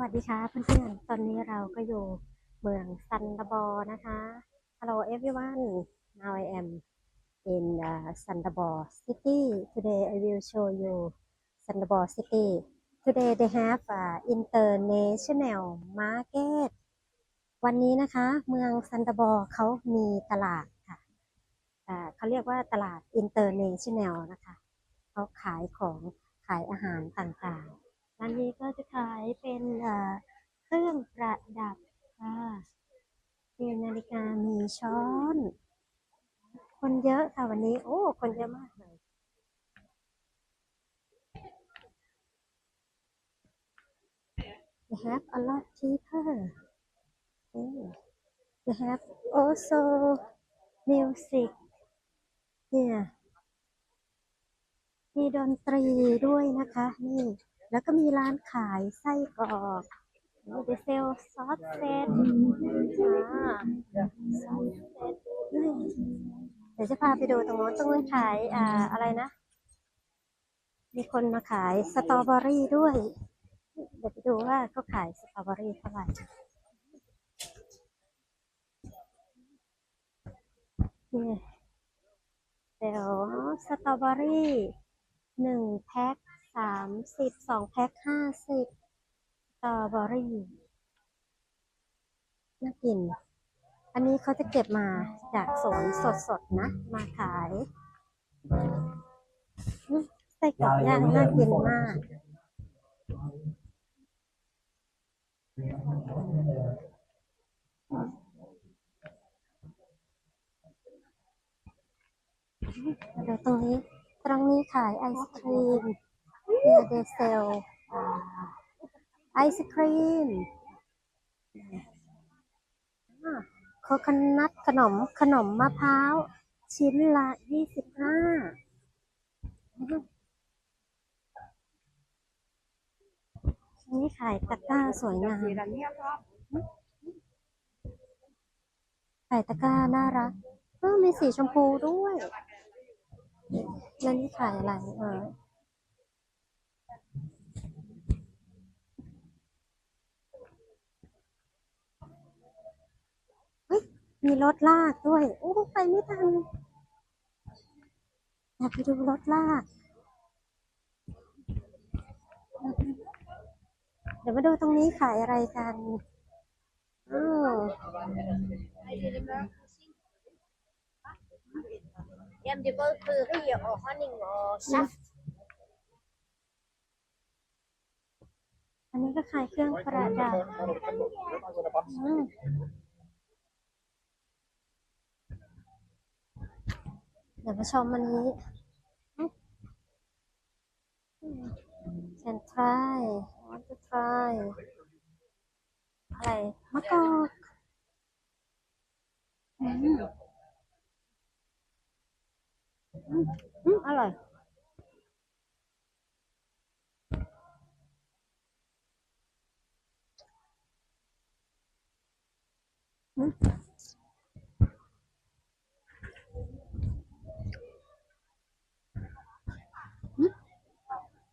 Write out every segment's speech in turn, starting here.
วัสดีค่ะเพื่อนๆ ตอนนี้เราก็อยู่เมืองซันดาบอร์นะคะ Hello everyone now I am in uh, Sandabor city today I will show you Sandabor city today they have uh, international market วันนี้นะคะ เมืองซันดาบอร์เขามีตลาดค่ะเขาเรียกว่าตลาด international นะคะ เขาขายของขายอาหารต่างๆ ร้านนี้ก็จะขายเป็นเครื่องประดับค่ะมีนาฬิกามีช้อน คนเยอะค่ะวันนี้ โอ้ คนเยอะมากเลย They have a lot people we have also music here มีดนตรีด้วยนะคะ นี่ แล้วก็มีร้านขายไส้กรอกเดเซลซอสเซตอ่าซอสเซตเดี๋ยวจะพาไปดูตรงโน้นตรงนู้นขายอ่าอะไรนะ มีคนมาขายสตรอเบอรี่ด้วย เดี๋ยวไปดูว่าเขาขายสตรอเบอรี่เท่าไหร่เดี๋ยวสตรอเบอรี่หนึ่งแพ็ค สามสิบสองแพ็คห้าสิบตอบอรี่น่ากิน อันนี้เขาจะเก็บมาจากสวนสดๆนะ มาขายไส้กรอกย่างน่ากินมากมาดูตรงนี้ ตรงนี้ขายไอศครีม เนี่ยเดเซลไอศครีมโคคอนัทขนมขนมมะพร้าว ชิ้นละยี่สิบห้านี่ขายตะกร้าสวยงามขายตะกร้าน่ารักเออมีสีชมพูด้วยแล้วนี่ขายอะไรเออเฮ้ย มีรถลากด้วย โอ้ไปไม่ทันอยากไปดูรถลาก เดี๋ยวมาดูตรงนี้ขายอะไรกันอ้าว Em thì bơ từ cái gì ở hoa ninh ở sắc อันนี้ก็ขายเครื่องประดับอืมเดี๋ยวมาชมอันนี้เชน try I want to try อะไรมะกอกอืมอืมอืมอร่อ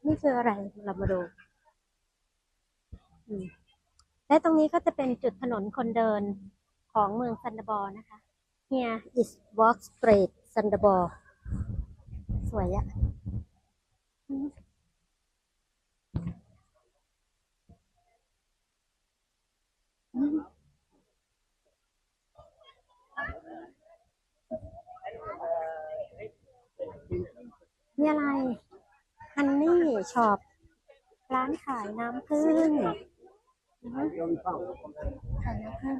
ยนี่คืออะไรเรามาดูและตรงนี้ก็จะเป็นจุดถนนคนเดินของเมืองซันดบอร์นะคะ Here is Walk Street ซันดาบอร์สวยอะอืมอืมนี่อะไร ฮันนี่ ช็อปร้านขายน้ำผึ้งอืมขายน้ำผึ้ง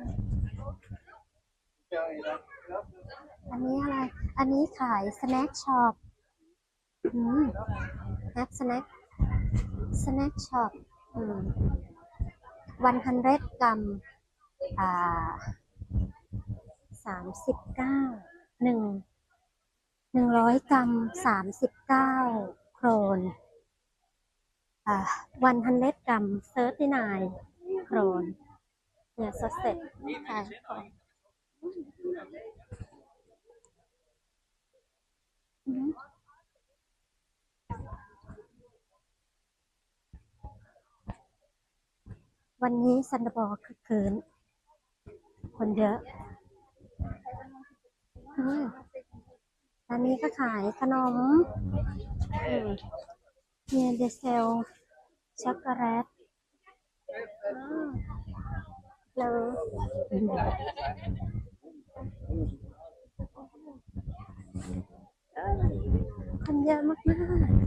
อันนี้อะไร อันนี้ขายสแน็คช็อปอืมแน็คสแน็คสแน็คช็อปอืมวันฮันเรกรัมอ่าสามสิบเก้าหนึ่งหนึ่งร้อยกรัมสามสิบเก้าโครน วันฮันเลดกรัมเซิร์ตินายโครนเนี่ยสดเสร็จขายของวันนี้ซันดาบอลคึกคืน คนเยอะอร้านนี้ก็ขายขนมม เนี่ยเดซเซลช็อกโกแลตอ่าแล้วอืมเอ้ยคนเยอะมากๆ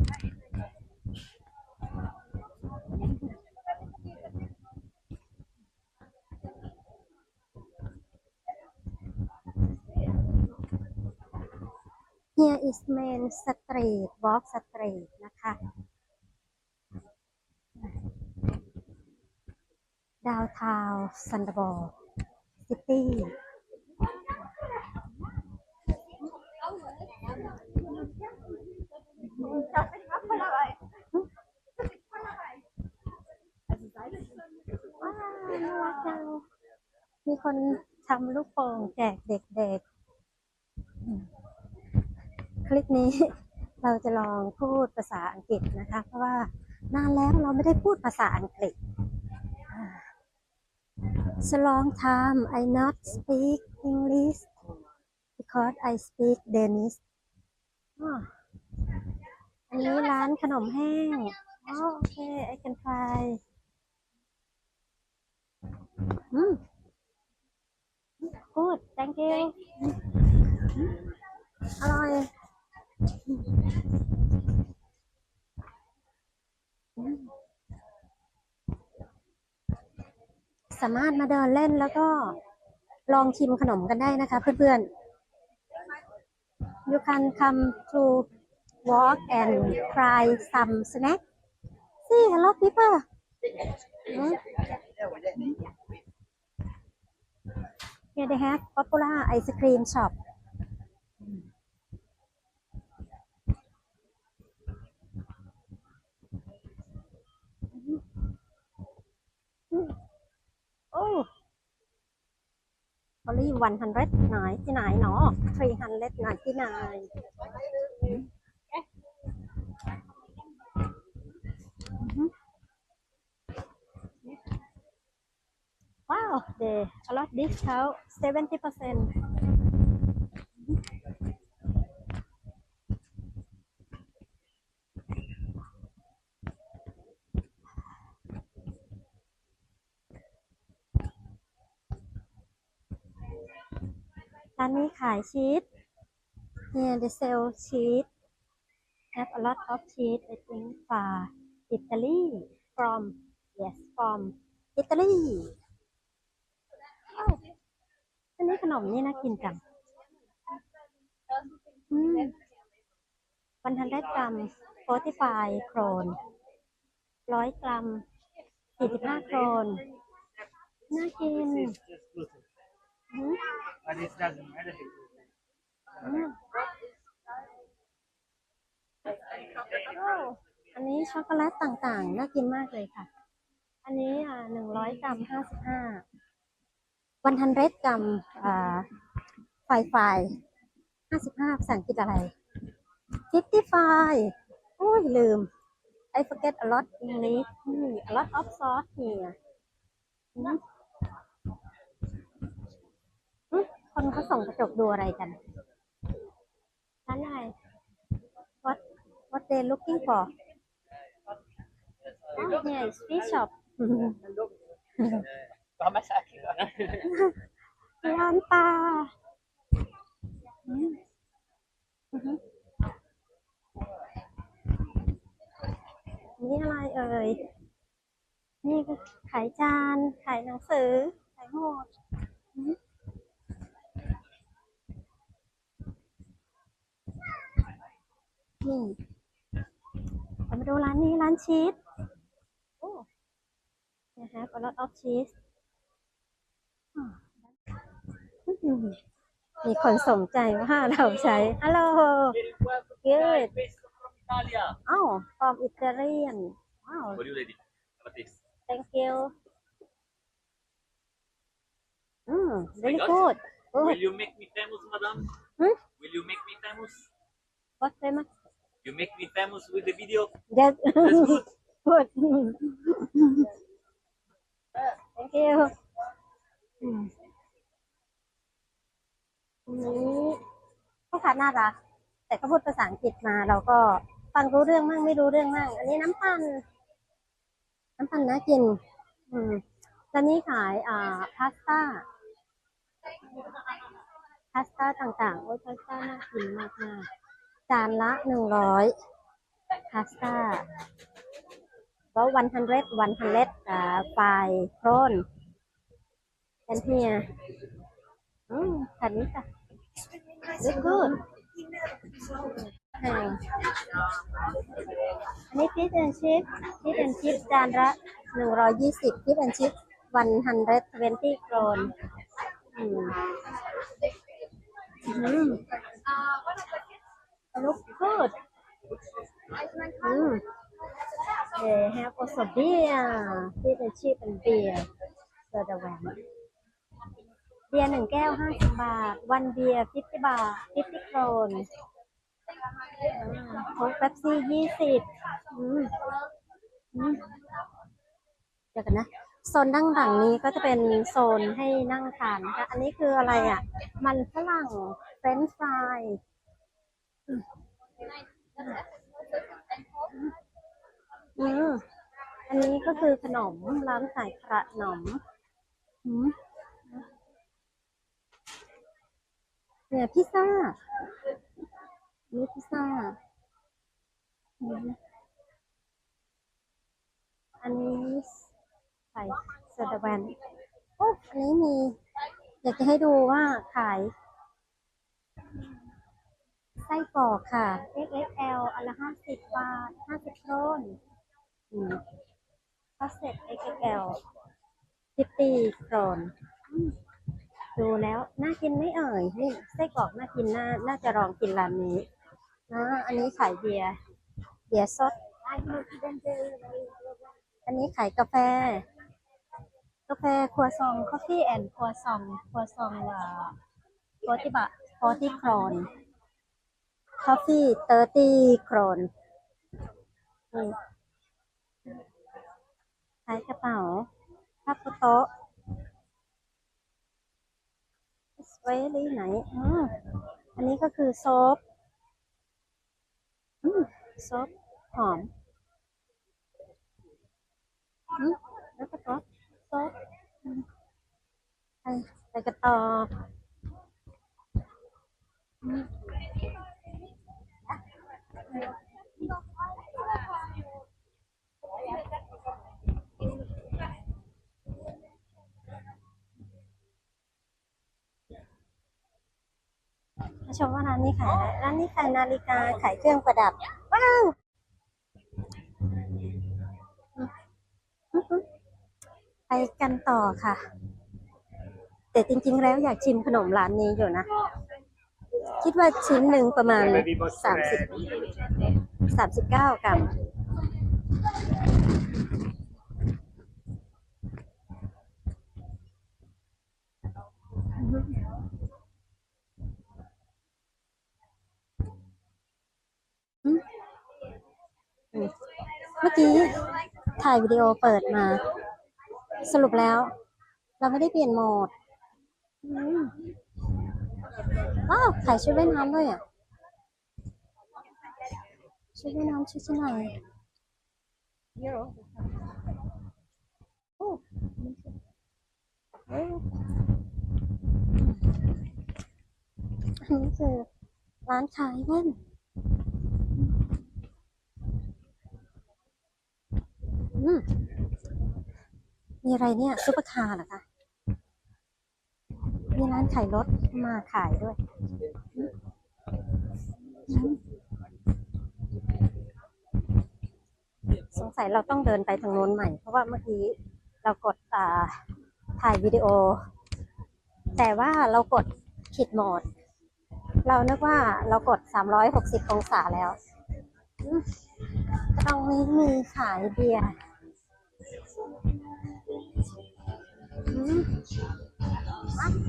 Here is main street walk street นะคะ downtown Sandaball City ว้น่ารักจังมีคนทำลูกโป่งแจกเด็กๆ คลิปนี้เราจะลองพูดภาษาอังกฤษนะคะ เพราะว่านานแล้วเราไม่ได้พูดภาษาอังกฤษ So long time I not speak English because I speak Danish อันนี้ร้านขนมแห้งอ๋อโอเค I can try อืม good thank you อร่อย สามารถมาเดินเล่นแล้วก็ลองชิมขนมกันได้นะคะเพื่อนๆ you can come to walk and try some snack see a lot people Here they have popular ice cream shop. Oh, only 199 no 399 Mhm. Wow, they a lot discount 70%. ร้านนี้ขายชีส Here they sell cheese have a lot of cheese I think for Italy from yes from Italy อันนี้ขนมนี่น่ากินจังอืมวันทันได้กรัมโฟติฟายโครนร้อยกรัมสี่สิบห้าโครนน่ากิน but it doesn't matter. อืมโอ้อันนี้ช็อกโกแลตต่างๆ น่ากินมากเลยค่ะ อันนี้อ่าหนึ่งร้อยกรัมห้าสิบห้าวันทันเรดกรัมอ่าไฟไฟห้าสิบห้าภาษาอังกฤษอะไร fifty five โอ้ยลืม I forget a lot English อืม a lot of sauce here อืมอืม คนเขาส่องกระจกดูอะไรกันร้านอะไร what what they looking for oh here is fish shop ร้านปลาอืมอือฮึนี่อะไรเอ่ย นี่ขายจาน ขายหนังสือ ขายหมดอืม นี่เรามาดูร้านนี้ร้านชีสโอ้นะ have a lot of cheese อ่าอืมมีคนสนใจว่าเราใช้ ฮัลโหล Good. Questo from Italia. อ้าว from Italian ว้าว What do you lady? Have a taste. thank you อืม very my good Will good you make me famous, madam? Hmm? Will you make me famous? what famous You make me famous with the video? that That's good. good you อืมอันนี้พ่อค้าน่ารัก แต่ก็พูดภาษาอังกฤษมา เราก็ฟังรู้เรื่องมั่งไม่รู้เรื่องมั่ง อันนี้น้ำปั่นน้ำปั่นน่ากิน อืมแล้วนี่ขายอ่าพาสต้าพาสต้าต่างๆ โอ้ยพาสต้าน่ากินมากมากๆ จานละหนึ่งร้อยพาสต้าก็วันฮันเดวันฮันเดอ่าไฟโครนกันเฮียอืมคันนี้จ้ะ Look good แพงอันนี้ฟิชแอนชิพฟิชแอนชิพจานละหนึ่งร้อยยี่สิบฟิชแอนชิพวันฮันเดทเวนตี้โครนอืม Mm. Look good. Mm. They have also beer, fish and chip and beer. So the one. เบียร์หนึ่งแก้วห้าสิบบาท วันเบียร์ฟิฟตี้บาทฟิฟตี้โครนโค้กเป๊ปซี่ยี่สิบเดี๋ยวกันนะ โซนด้านหลังนี้ก็จะเป็นโซนให้นั่งทานนะคะ อันนี้คืออะไรอะ มันฝรั่งเฟรนช์ฟราย อืมอันนี้ก็คือขนมร้านขายขนมอืมเนี่ยพิซซ่านี่พิซซ่า อันนี้ใส่เซอร์ดาแวนโอ้อันนี้มี อยากจะให้ดูว่าขาย ไส้กรอกค่ะ XXL อันละห้าสิบบาทห้าสิบโครนพาสเซ็ต XXL ฟิฟตี้ครอืมดูแล้วน่ากินไม่เอ่ยนี่ไส้กรอกน่ากินน่าน่าจะลองกินร้านนี้นะอันนี้ขายเบียร์เบียร์สด อันนี้ขายกาแฟ กาแฟครัวซองคอฟฟี่แอนด์ครัวซองครัวซองอ่าฟอร์ติบะฟอร์ติครอน คอฟฟี่เตอร์ตี้โครนนี่ขายกระเป๋าผ้าปูโต๊ะไว้ที่ไหนอืมอันนี้ก็คือโซฟอืมโซฟหอมอแล้วก็โต๊ะโซอืมไปไปกันต่อ มาชมว่าร้านนี้ขายอะไรร้านนี้ขายนาฬิกา ขายเครื่องประดับ ว้าวไปกันต่อค่ะ แต่จริงๆแล้วอยากชิมขนมร้านนี้อยู่นะ คิดว่าชิ้นหนึ่งประมาณสามสิบสามสิบเก้ากรัมอืมเมื่อกี้ถ่ายวิดีโอเปิดมา สรุปแล้ว เราไม่ได้เปลี่ยนโหมดอืม ว้าวขายชุดว่ายน้ำด้วยอะ ชุดว่ายน้ำชุดชั้นในโอ้เอ้ยอันนี้คือร้านขายแว่นอืมมีอะไรเนี่ยซุปเปอร์คาร์เหรอคะ มีร้านขายรถมาขายด้วยอืมอืมสงสัยเราต้องเดินไปทางโน้นใหม่ เพราะว่าเมื่อกี้เรากดอ่าถ่ายวิดีโอ แต่ว่าเรากดผิดโหมด เรานึกว่าเรากด 360 องศาแล้วอืมตรงนี้มีขายเบียร์ Was?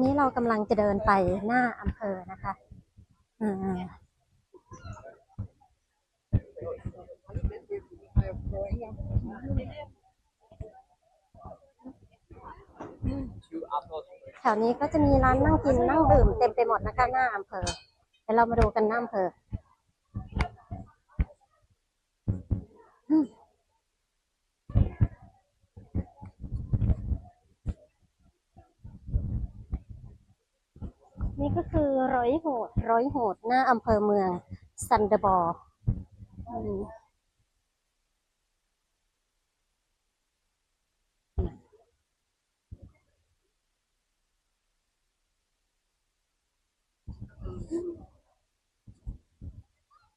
อนนี้เรากำลังจะเดินไปหน้าอำเภอนะคะอ่าแถวนี้ก็จะมีร้านนั่งกินนั่งดื่มเต็มไปหมดนะคะหน้าอำเภอเดี๋ยวเรามาดูกันหน้าอำเภอม นี่ก็คือร้อยโหด ร้อยโหด หน้าอำเภอเมืองซันเดบอร์อืม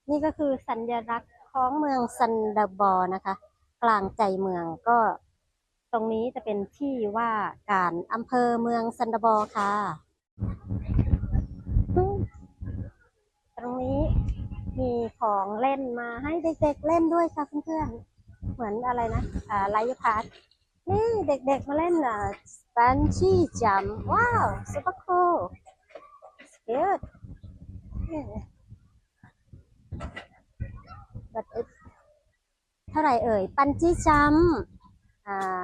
นี่ก็คือสัญลักษณ์ของเมืองซันเดอร์บอร์นะคะ กลางใจเมืองก็ตรงนี้จะเป็นที่ว่าการอำเภอเมืองซันเดอร์บอร์ค่ะ ต รงนี้มีของเล่นมาให้เด็กๆเล่นด้วยค่ะเพื่อนๆ เหมือนอะไรนะอ่าไลฟ์พาร์ทนี่เด็กๆมาเล่นอะบันชี่จัมว้าวซุปเปอร์คูลสเกต but it เท่าไหร่เอ่ย ปันจี้จัมอ่า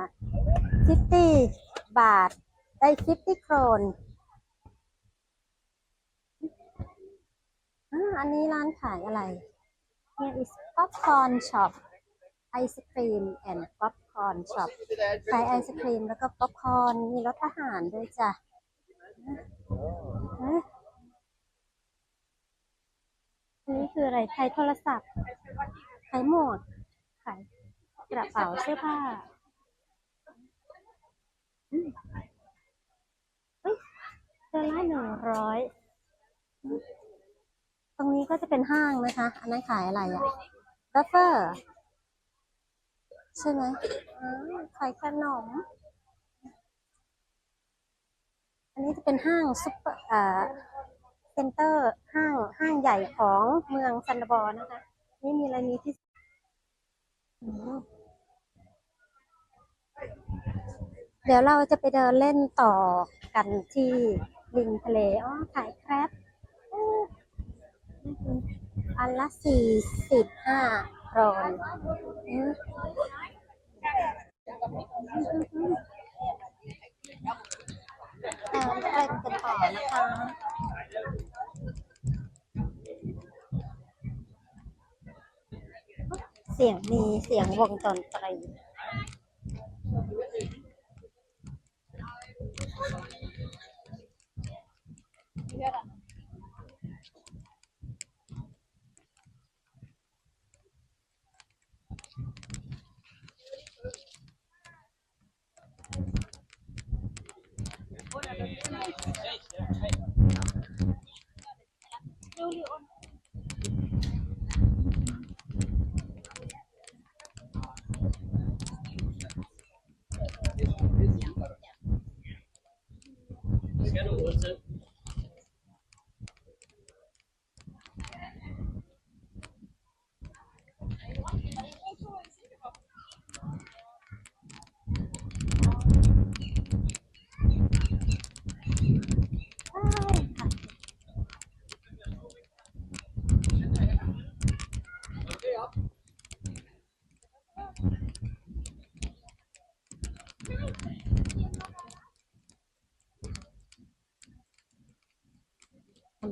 50บาท ได้50โครน อันนี้ร้านขายอะไร Here is popcorn shop ice cream and popcorn shop ขายไอศครีมแล้วก็ป๊อปคอร์นมีรถอาหารด้วยจ้ะอันนี้คืออะไรขายโทรศัพท์ขายหมวกขายกระเป๋าเสื้อผ้าเฮ้ยเจอละหนึ่งร้อย ตรงนี้ก็จะเป็นห้างนะคะ อันนั้นขายอะไรอะบัฟเฟอร์ใช่ไหมอ๋อขายขนม อันนี้จะเป็นห้างซุปเปอร์อ่าเซ็นเตอร์ห้างห้างใหญ่ของเมืองซันดาบอร์นะคะ นี่มีอะไรมีที่อืมเดี๋ยวเราจะไปเดินเล่นต่อกันที่ริมทะเล อ๋อ ขายแครป อันละสี่สิบห้าโรนอืมเดินเล่นกันต่อนะคะเสียงมีเสียงวงดนตรี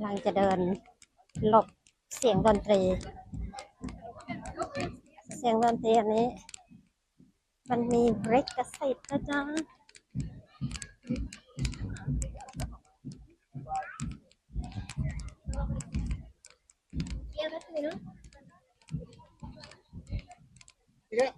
ลังจะเดินหลบเสียงดนตรี เสียงดนตรีอันนี้ มันมีบริกกระสิบนะจ๊ะเยอะ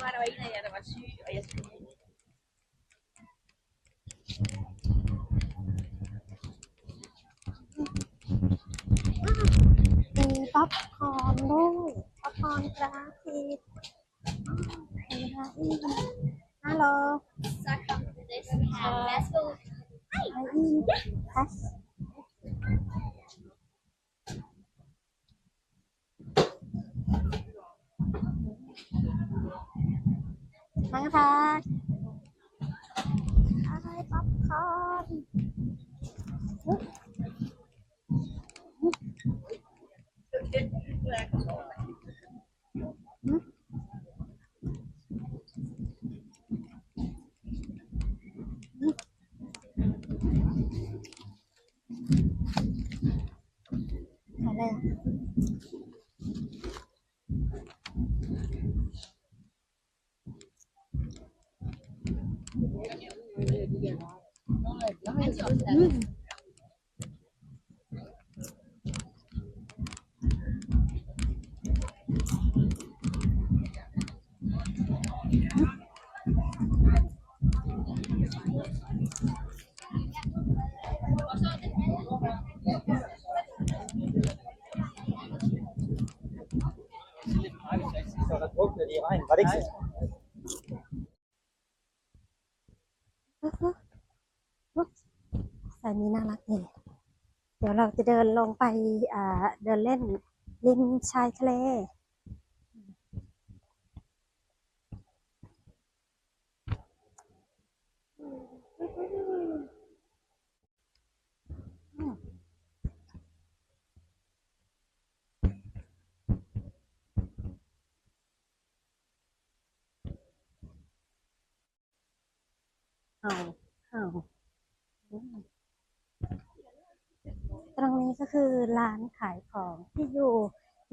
Para ir allá de Bashi, allá sí. มีป๊อปคอร์นด้วยป๊อปคอร์นกราฟิกเห็นไหมฮัลโหล So come to this have fast food. ไออินพัส มังคะไอป๊อปคอร์น อืม อันนี้น่ารักดีเดี๋ยวเราจะเดินลงไปเดินเล่นริมชายทะเล เอาเอาอืมตรงนี้ก็คือ ร้านขายของที่อยู่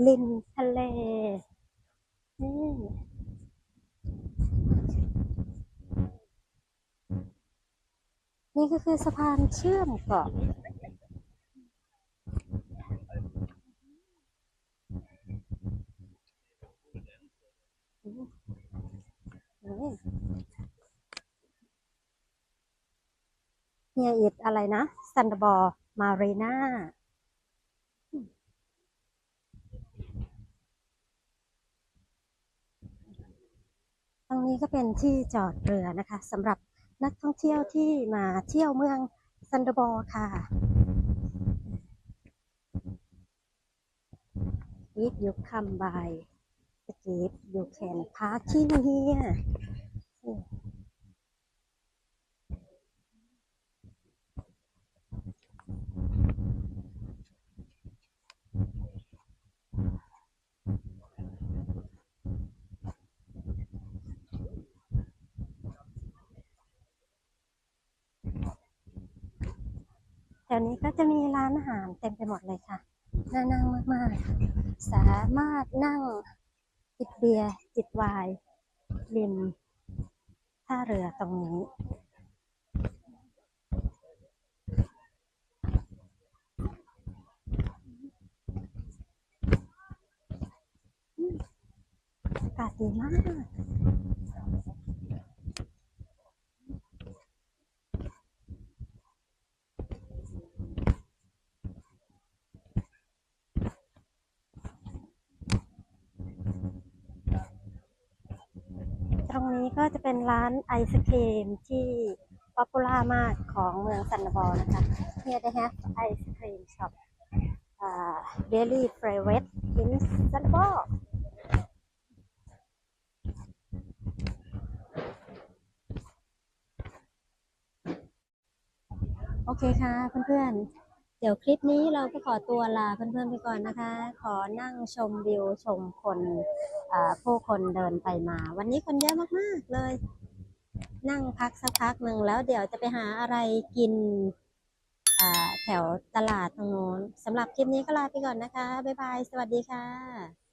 ริมทะเลนี่นี่ก็คือสะพานเชื่อมเกาะเฮียอิดอะไรนะซันดบอร์มารีนา ตรงนี้ก็เป็นที่จอดเรือนะคะสำหรับนักท่องเที่ยวที่มาเที่ยวเมืองซันดบอค่ะ If you come by the gate you can parking here แถ วนี้ก็จะมีร้านอาหารเต็มไปหมดเลยค่ะ น่านั่งมากๆ สามารถนั่งจิบเบียร์จิบไวน์ริมท่าเรือตรงนี้อากาศดีมาก ตรง นี้ก็จะเป็นร้านไอศครีมที่ป๊อปปูล่ามากของเมืองซันนบอนะคะ Here they have ice cream shop uh, very favorite in s a n b o โอเคค่ะเพื่อนๆ เดี๋ยวคลิปนี้เราก็ขอตัวลาเพื่อนๆไปก่อนนะคะ ขอนั่งชมวิวชมคนผู้คนเดินไปมา วันนี้คนเยอะมากๆเลย นั่งพักสักพักหนึ่งแล้วเดี๋ยวจะไปหาอะไรกินแถวตลาดตรงโน้นสำหรับคลิปนี้ก็ลาไปก่อนนะคะ บ๊ายบาย สวัสดีค่ะ